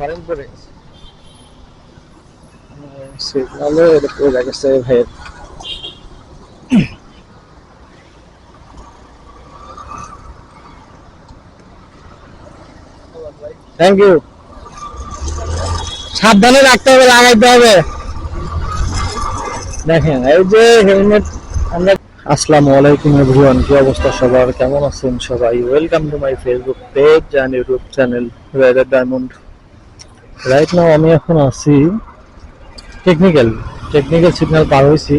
Current পরে সিগনালে এটা পড়ে গেছে ভাইয়ের। থ্যাংক ইউ সাবধানে রাখতে হবে, লাগাইতে হবে। দেখেন, এই যে হেলমেট, আমরা আসসালামু আলাইকুম এভরিওয়ান কি অবস্থা সবার? কেমন আছেন সবাই? Welcome to my Facebook page and YouTube channel Rider Diamond right now আমি এখন আছি টেকনিক্যাল টেকনিক্যাল সিগন্যাল পার হয়েছি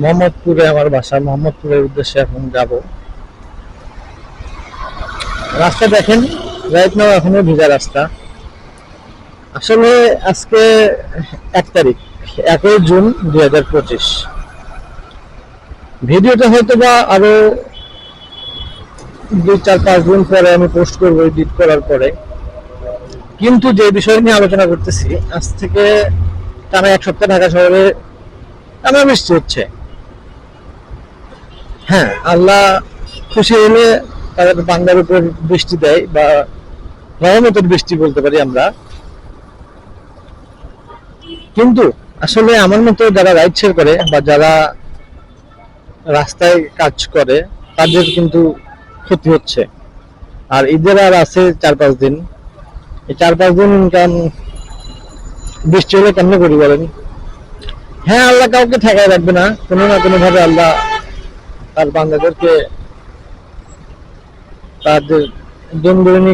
মোহাম্মদপুরে আমার বাসা, মোহাম্মদপুরের উদ্দেশ্যে এখন যাব। রাস্তা দেখেন রাইট নাও এখনও ভিজা রাস্তা। আসলে আজকে এক তারিখ, একই জুন দুই হাজার পঁচিশ। ভিডিওটা হয়তো বা আরও দুই চার পাঁচ দিন পরে আমি পোস্ট করব এডিট করার পরে। কিন্তু যে বিষয় নিয়ে আলোচনা করতেছি, আজ থেকে টানা এক সপ্তাহ ঢাকা শহরে টানা বৃষ্টি হচ্ছে। হ্যাঁ আল্লাহ খুশি হলে তাদের বাংলার উপর বৃষ্টি দেয় বা রহমতের বৃষ্টি বলতে পারি আমরা। কিন্তু আসলে আমার মতো যারা রাইড শেয়ার করে বা যারা রাস্তায় কাজ করে, তাদের কিন্তু ক্ষতি হচ্ছে। আর ঈদের আর আছে চার পাঁচ দিন। এই চার পাঁচ দিন ইনকাম বৃষ্টি হলে কেমন করি বলেন? হ্যাঁ আল্লাহ কাউকে ঠেকায় রাখবে না। কোনো না কোনো ভাবে আল্লাহ তার বান্দাদেরকে তাদের দৈনন্দিন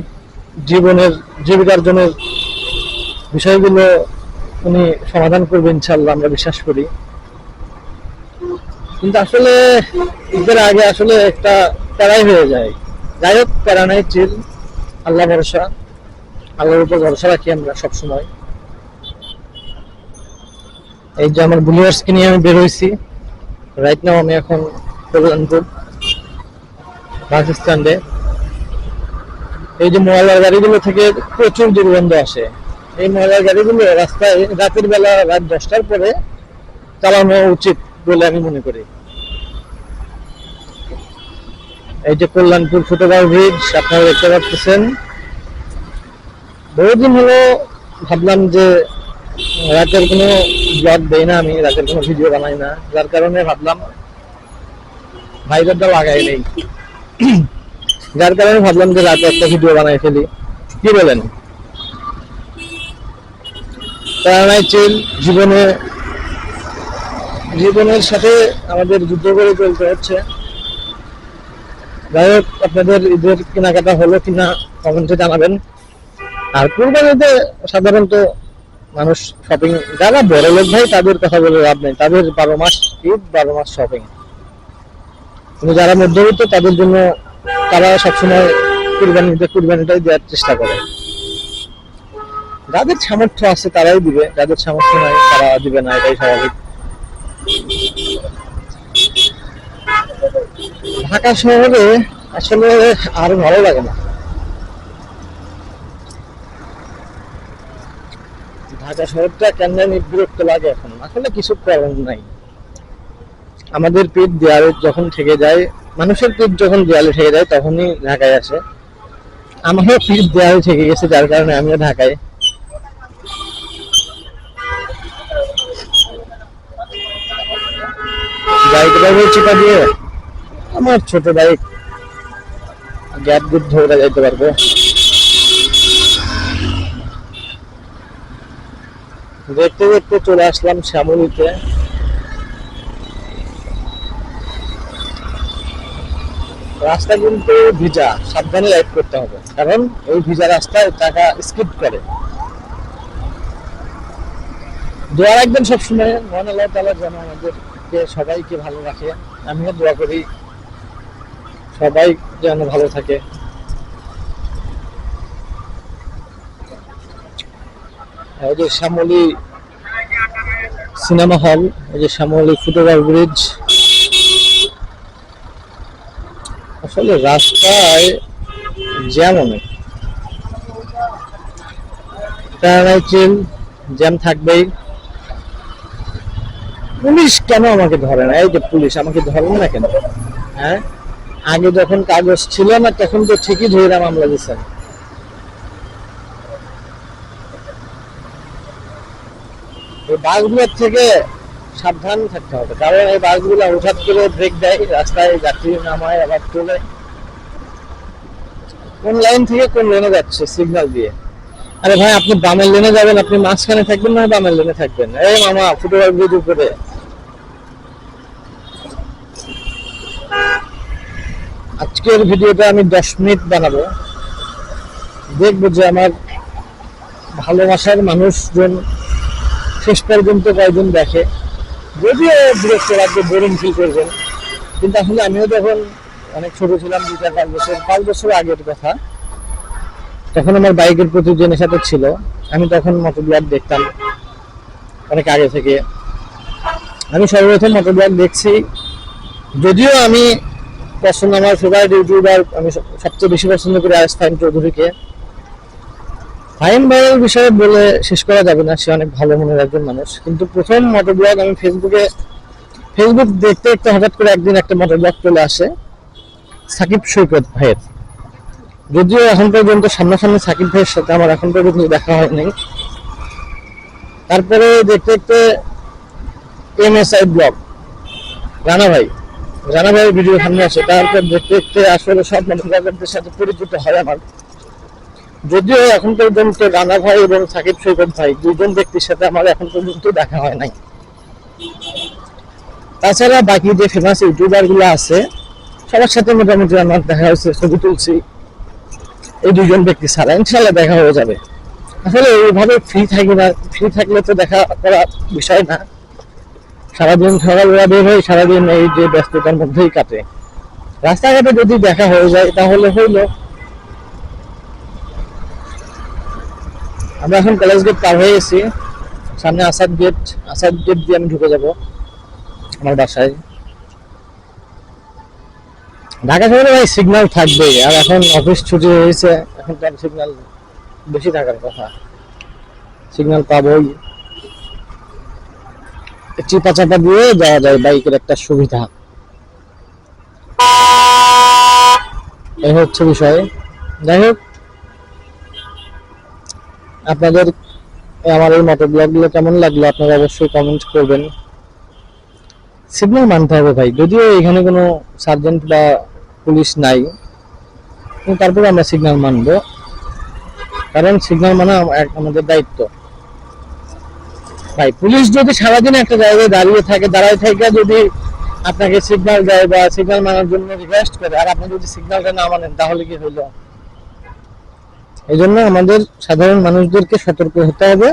জীবনের, জীবিকার্জনের বিষয়গুলো উনি সমাধান করবে ইনশাল্লাহ আমরা বিশ্বাস করি। কিন্তু আসলে ঈদের আগে আসলে একটা প্যারাই হয়ে যায়। যাই হোক প্যারা নাই চিল আল্লাহ ভরসা। আল্লাহর উপর ভরসা রাখি আমরা সবসময়। এই যে আমার বুলিয়ার্সকে নিয়ে আমি বের হয়েছি। রাইট নাও আমি এখন কল্যাণপুর এই যে ময়লার গাড়িগুলো থেকে প্রচুর দুর্গন্ধ আসে। এই ময়লার গাড়িগুলো রাস্তায় রাতের বেলা রাত দশটার পরে চালানো উচিত বলে আমি মনে করি। এই যে কল্যাণপুর ফুটবল ব্রিজ, আপনারা দেখতে পাচ্ছেন। বহুদিন হলো ভাবলাম যে রাতের কোনো ব্লগ দেই না আমি, রাতের কোনো ভিডিও বানাই না। যার কারণে ভাবলাম ভাইবারটা লাগাই নেই। যার কারণে ভাবলাম যে রাতে একটা ভিডিও বানাই ফেলি। কি বলেন? প্রেরণাই চিল জীবনে জীবনের সাথে আমাদের যুদ্ধ করে চলতে হচ্ছে। যাই হোক, আপনাদের ঈদের কেনাকাটা হলো কিনা কমেন্টে জানাবেন। আর কুরবানিতে সাধারণত মানুষ শপিং যারা বড় লোক ভাই, তাদের কথা বলে লাভ নেই। তাদের বারো মাস ঈদ, বারো মাস শপিং যারা মধ্যবিত্ত, তাদের জন্য তারা সবসময় কুরবানিতে, কুরবানিটাই দেওয়ার চেষ্টা করে। যাদের সামর্থ্য আছে তারাই দিবে, যাদের সামর্থ্য নাই তারা দিবে না, এটাই স্বাভাবিক। ঢাকা শহরে আসলে আর ভালো লাগে না। ঢাকা শহরটা কেন জানি বিরক্ত লাগে এখন? আসলে কিছু করার নাই। আমাদের পিঠ দেয়ালে যখন থেকে যায়, মানুষের পিঠ যখন দেয়ালে থেকে যায়, তখনই ঢাকায় আসে। আমারও পিঠ দেয়ালে থেকে গেছে, যার কারণে আমিও ঢাকায়। বাইক যাব চিপা দিয়ে? আমার ছোট বাইক। গ্যাপ গুড ধরে যাইতে পারব। দেখতে দেখতে চলে আসলাম শ্যামলিতে। রাস্তা কিন্তু ভিজা, সাবধানে রাইড করতে হবে। কারণ এই ভিজা রাস্তায় টাকা স্কিপ করে। দোয়া রাখবেন সবসময়। মহান আল্লাহ যেন আমাদেরকে সবাইকে ভালো রাখে, আমিও দোয়া করি। সবাই যেন ভালো থাকে। এই যে শ্যামলী সিনেমা হল, এই যে শ্যামলী ফুটওভার ব্রিজ। আসলে রাস্তায় জ্যাম অনেক। জ্যাম থাকবেই। পুলিশ কেন আমাকে ধরে না? এই যে পুলিশ আমাকে ধরে না কেন? হ্যাঁ? আগে যখন কাগজ ছিল না, তখন তো ঠিকই ধরে মামলা দিচ্ছেন বাসগুলোর থেকে সাবধান থাকতে হবে, কারণ এই বাসগুলো হঠাৎ করে ব্রেক দেয়, রাস্তায় যাত্রী নামায়, আবার তোলে কোন লাইন থেকে কোন লেনে যাচ্ছে সিগন্যাল দিয়ে? আরে ভাই, আপনি বামের লেনে যাবেন, আপনি মাঝখানে থাকবেন না, বামের লেনে থাকবেন এই মামা ফুটবল ভিডিও করে আজকের ভিডিওটা আমি দশ মিনিট বানাবো। দেখব যে আমার ভালোবাসার মানুষজন শেষ পর্যন্ত কয়জন দেখে। যদিও বিরক্ত লাগবে বোরিং ফিল করবেন। কিন্তু আসলে আমিও তখন অনেক ছোট ছিলাম, দুই চার পাঁচ বছর পাঁচ বছর আগের কথা। তখন আমার বাইকের প্রতি যে নেশাটা ছিল, আমি তখন মোটর ব্লগ দেখতাম। অনেক আগে থেকে। আমি সর্বপ্রথম মোটর ব্লগ দেখছি। যদিও আমি পছন্দ আমার ফেভারিট ইউটিউবার আমি সবচেয়ে বেশি পছন্দ করি আরেস ফাইন চৌধুরীকে ফাইন বিষয়ে বলে শেষ করা যাবে না, সে অনেক ভালো মনের একজন মানুষ। কিন্তু প্রথম মোটর ব্লগ আমি ফেসবুকে ফেসবুক দেখতে দেখতে হঠাৎ করে একদিন একটা মোটর ব্লগ চলে আসে, সাকিব সৈকত ভাইয়ের। যদিও এখন পর্যন্ত সামনাসামনি সাকিব ভাইয়ের সাথে আমার এখন পর্যন্ত দেখা হয়নি তারপরে দেখতে দেখতে M S I blog. Rana ভাই রানা ভাইয়ের ভিডিও সামনে আসে তারপর দেখতে দেখতে আসলে সব ব্লগারদের সাথে পরিচিত হয় আমার। যদিও এখন পর্যন্ত রানা ভাই এবং সাকিব সৈকত ভাই দুজন ব্যক্তির সাথে আমার এখন পর্যন্ত দেখা হয় নাই। তাছাড়া বাকি যে ফেমাস ইউটিউবারগুলো আছে, সবার সাথে মোটামুটি আমার দেখা হয়েছে, ছবি তুলছি। এই দুজন ব্যক্তি ছাড়া ইনশাল্লাহ দেখা হয়ে যাবে। আসলে এইভাবে ফ্রি থাকি না ফ্রি থাকলে তো দেখা করা বিষয় না। সারাদিন সকালবেলা বের হই সারাদিন এই যে ব্যস্ততার মধ্যেই কাটে। রাস্তাঘাটে যদি দেখা হয়ে যায়, তাহলে হইল। আমরা এখন কলেজ গেট পার হয়ে গেছি। সামনে আসাদ গেট আসাদ গেট দিয়ে আমি ঢুকে যাব আমার বাসায়। ঢাকা শহরে ভাই সিগন্যাল থাকবে আর এখন অফিস ছুটি হয়েছে এখন তো সিগন্যাল বেশি থাকার কথা। সিগন্যাল পাবোই। চিপা চাপা দিয়ে যাওয়া যায় বাইকের একটা সুবিধা। এই হচ্ছে বিষয়। যাই হোক, আপনাদের আমার এই মোটর ব্লগগুলো কেমন লাগল আপনারা অবশ্যই কমেন্ট করবেন। সিগন্যাল মানতে হবে ভাই, যদিও এখানে কোনো সার্জেন্ট বা পুলিশ নাই তারপরে আমরা সিগন্যাল মানবো। কারণ সিগন্যাল মানা আমাদের দায়িত্ব। ভাই, পুলিশ যদি সারাদিন একটা জায়গায় দাঁড়িয়ে থাকে, দাঁড়ায় থাকে যদি আপনাকে সিগন্যাল দেয় বা সিগন্যাল মানার জন্য রিকোয়েস্ট করে, আর আপনি যদি সিগন্যালটা না মানেন, তাহলে কি হইল? এই জন্য আমাদের সাধারণ মানুষদেরকে সতর্ক হতে হবে।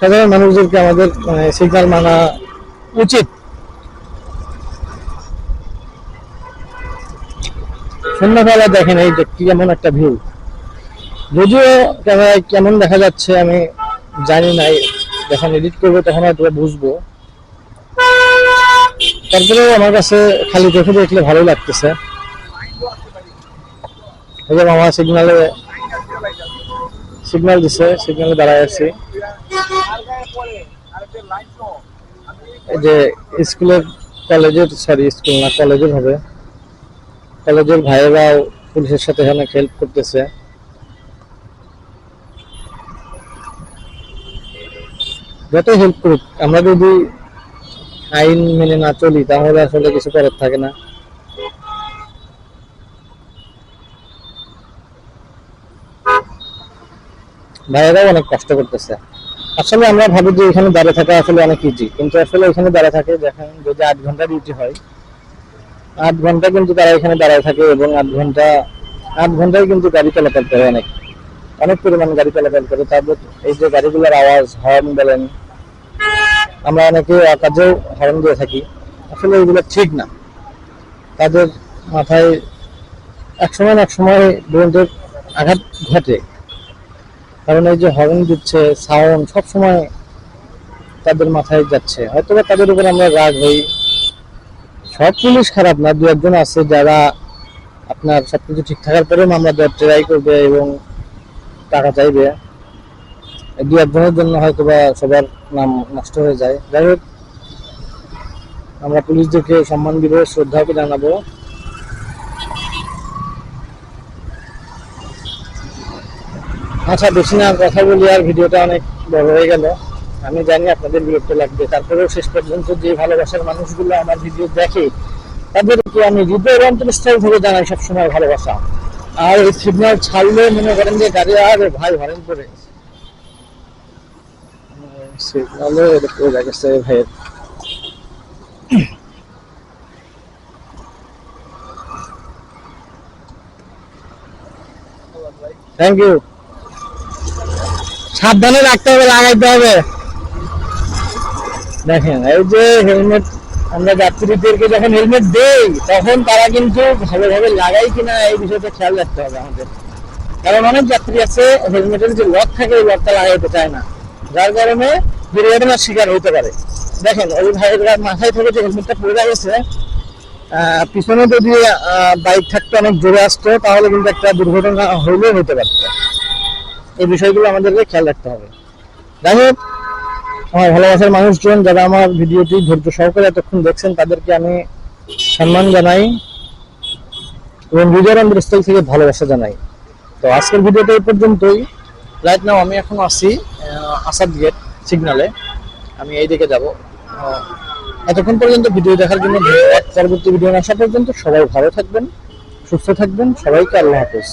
সাধারণ মানুষদেরকে আমাদের মানে সিগন্যাল মানা উচিত। সন্ধ্যাবেলা দেখেন এই যে কি এমন একটা ভিউ যদিও ক্যামেরায় কেমন দেখা যাচ্ছে আমি জানি না। যখন এডিট করব, তখন হয়তো বুঝব। তারপরেও আমার কাছে খালি চোখে দেখলে ভালো লাগতেছে। এই যে মামা সিগনালে দিছে সিগন্যালে দাঁড়ায় আছি। যে স্কুলের কলেজের সরি স্কুল না, কলেজের হবে। কলেজের ভাইয়েরাও পুলিশের সাথে অনেক হেল্প করতেছে। যত হেল্প করুক, আমরা যদি আইন মেনে না চলি, তাহলে আসলে কিছু করার থাকে না। ভাইয়েরাও অনেক কষ্ট করতেছে। আসলে আমরা ভাবি যে এখানে দাঁড়িয়ে থাকা আসলে অনেক ইজি কিন্তু আসলে এখানে দাঁড়িয়ে থাকে দেখেন যদি আট ঘণ্টা ডিউটি হয়, আট ঘণ্টা কিন্তু তারা এখানে দাঁড়ায় থাকে এবং আট ঘণ্টা, আট ঘন্টায় কিন্তু গাড়ি চলাচল করে অনেক। অনেক পরিমাণ গাড়ি চলাচল করে, তারপর এই যে গাড়িগুলোর আওয়াজ হর্ন বলেন আমরা অনেকে কাজেও হর্ন দিয়ে থাকি। আসলে এগুলো ঠিক না। তাদের মাথায় এক সময় এক সময় দুরন্তের আঘাত ঘটে। কারণ এই যে হর্ন দিচ্ছে সাউন্ড সব সময় তাদের মাথায় যাচ্ছে। হয়তো বা তাদের উপর আমরা রাগ হই। সব পুলিশ খারাপ না, দু একজন আছে যারা আপনার সবকিছু ঠিক থাকার পরেও মামলা দেওয়ার ট্রাই করবে এবং টাকা চাইবে। দু একজনের জন্য হয়তো বা সবার নাম নষ্ট হয়ে যায়। যাই হোক, আমরা পুলিশদেরকে সম্মান দিব, শ্রদ্ধাকে জানাব। আচ্ছা বেশি না, কথা বলি আর ভিডিওটা অনেক বড় হয়ে গেল। আমি জানি আপনাদের বিরক্ত লাগবে। তারপরেও শেষ পর্যন্ত যে ভালোবাসার মানুষগুলো আমার ভিডিও দেখে, তাদেরকে আমি হৃদয়ের অন্তরস্থল থেকে জানাই সবসময় ভালোবাসা। আর এই সিগন্যাল ছাড়লে মনে করেন যে গাড়ি আর ভাই হরেন করে। সাবধানে রাখতে হবে, লাগাইতে হবে। দেখেন, এই যে হেলমেট, আমরা যাত্রীদেরকে যখন হেলমেট দেই, তখন তারা কিন্তু ভালোভাবে লাগাই কিনা এই বিষয়টা খেয়াল রাখতে হবে আমাদের। কারণ অনেক যাত্রী আছে, হেলমেটের যে লক থাকে ওই লকটা লাগাইতে চায় না। যার কারণে দুর্ঘটনার শিকার হতে পারে। দেখেন ওই ভাইয়ের মাথায় থেকে যে হেলমেটটা পড়ে গেছে। পিছনে যদি বাইক থাকতো, অনেক জোরে আসতো, তাহলে কিন্তু একটা দুর্ঘটনা হইলেও হতে পারতো। এই বিষয়গুলো আমাদেরকে খেয়াল রাখতে হবে। যাই হোক, আমার ভালোবাসার মানুষজন যারা আমার ভিডিওটি ধৈর্য সহকারে এতক্ষণ দেখছেন, তাদেরকে আমি সম্মান জানাই এবং হৃদয়ের অন্তরস্থল থেকে ভালোবাসা জানাই। তো আজকের ভিডিওটা এই পর্যন্তই। রাইট নাও আমি এখন আছি আসাদ গেট সিগনালে, আমি এই দিকে যাব। এতক্ষণ পর্যন্ত ভিডিও দেখার জন্য পরবর্তী ভিডিও আসা পর্যন্ত সবাই ভালো থাকবেন, সুস্থ থাকবেন। সবাইকে আল্লাহ হাফেজ।